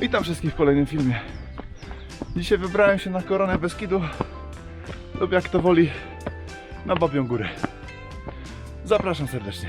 Witam wszystkich w kolejnym filmie. Dzisiaj wybrałem się na koronę Beskidu lub jak to woli na Babią Górę. Zapraszam serdecznie.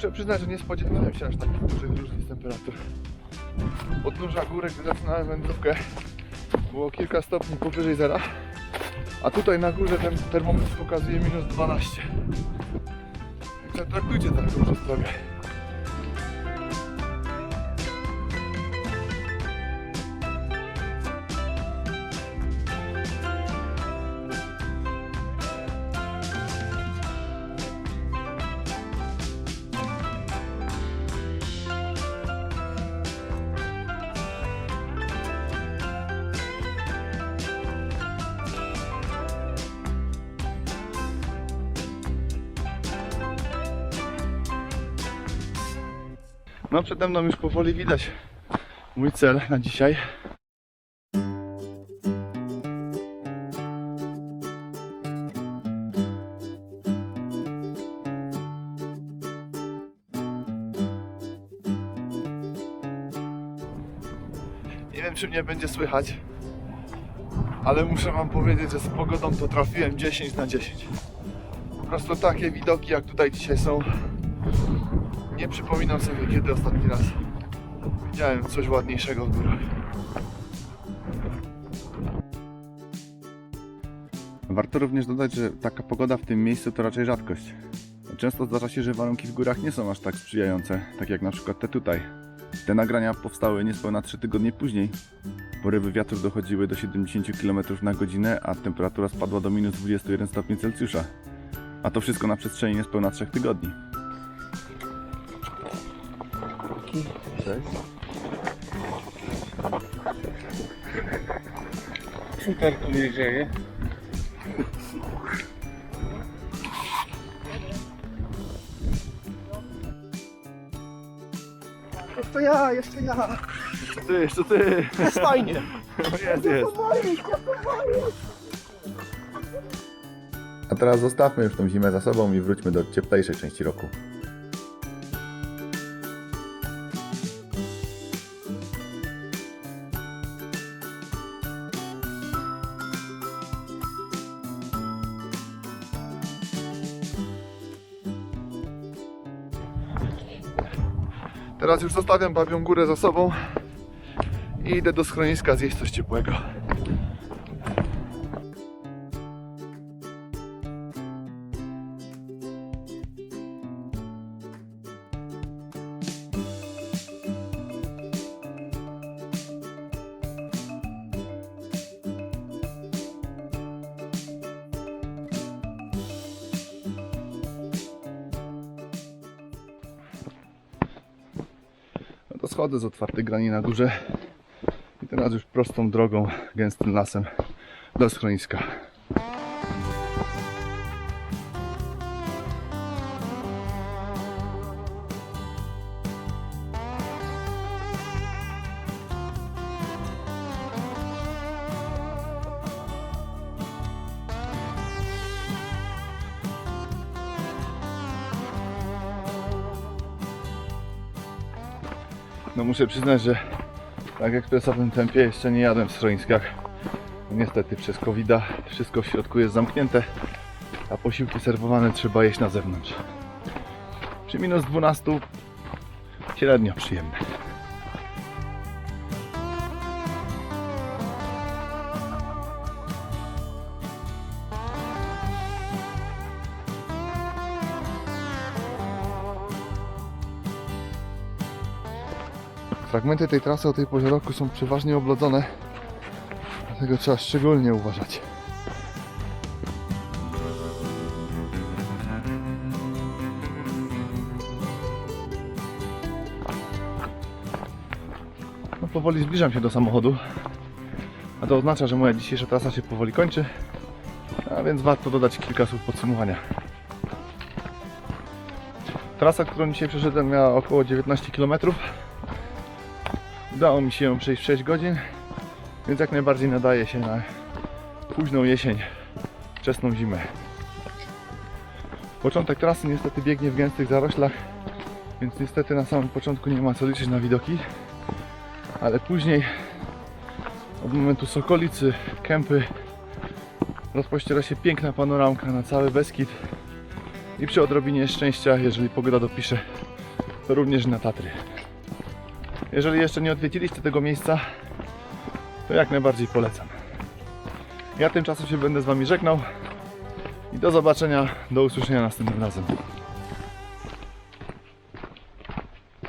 Muszę przyznać, że nie spodziewałem się aż takich dużych różnic temperatur. Podnóża górę, gdy zaczynałem wędrówkę, było kilka stopni powyżej zera, a tutaj na górze ten termometr pokazuje minus 12. Także traktujcie to jako przestrogę. No przede mną już powoli widać mój cel na dzisiaj. Nie wiem czy mnie będzie słychać, ale muszę wam powiedzieć, że z pogodą to trafiłem 10 na 10. Po prostu takie widoki jak tutaj dzisiaj są nie przypominam sobie, kiedy ostatni raz widziałem coś ładniejszego w górach. Warto również dodać, że taka pogoda w tym miejscu to raczej rzadkość. Często zdarza się, że warunki w górach nie są aż tak sprzyjające, tak jak na przykład te tutaj. Te nagrania powstały niespełna 3 tygodnie później. Porywy wiatru dochodziły do 70 km na godzinę, a temperatura spadła do minus 21 stopni Celsjusza. A to wszystko na przestrzeni niespełna 3 tygodni. Cześć. Super tu nie dzieje. Jeszcze ja, jeszcze ja. Jeszcze ty, jeszcze ty. Jest fajnie. Jest, jest. A teraz zostawmy już tą zimę za sobą i wróćmy do cieplejszej części roku. Teraz już zostawiam babią górę za sobą i idę do schroniska zjeść coś ciepłego. To schodzę z otwartej grani na górze i teraz już prostą drogą, gęstym lasem do schroniska. No muszę przyznać, że tak ekspresowym tempie jeszcze nie jadłem w schroniskach. Niestety przez covid wszystko w środku jest zamknięte, a posiłki serwowane trzeba jeść na zewnątrz. Przy minus 12 średnio przyjemne. Fragmenty tej trasy o tej porze roku są przeważnie oblodzone Tego trzeba szczególnie uważać. No powoli zbliżam się do samochodu. A to oznacza, że moja dzisiejsza trasa się powoli kończy. A więc warto dodać kilka słów podsumowania. Trasa, którą dzisiaj przeszedłem miała około 19 km. Udało mi się ją przejść w 6 godzin, więc jak najbardziej nadaje się na późną jesień, wczesną zimę. Początek trasy niestety biegnie w gęstych zaroślach, więc niestety na samym początku nie ma co liczyć na widoki, ale później od momentu Sokolicy, Kępy rozpościera się piękna panoramka na cały Beskid i przy odrobinie szczęścia, jeżeli pogoda dopisze, to również na Tatry. Jeżeli jeszcze nie odwiedziliście tego miejsca, to jak najbardziej polecam. Ja tymczasem się będę z Wami żegnał i do zobaczenia, do usłyszenia następnym razem.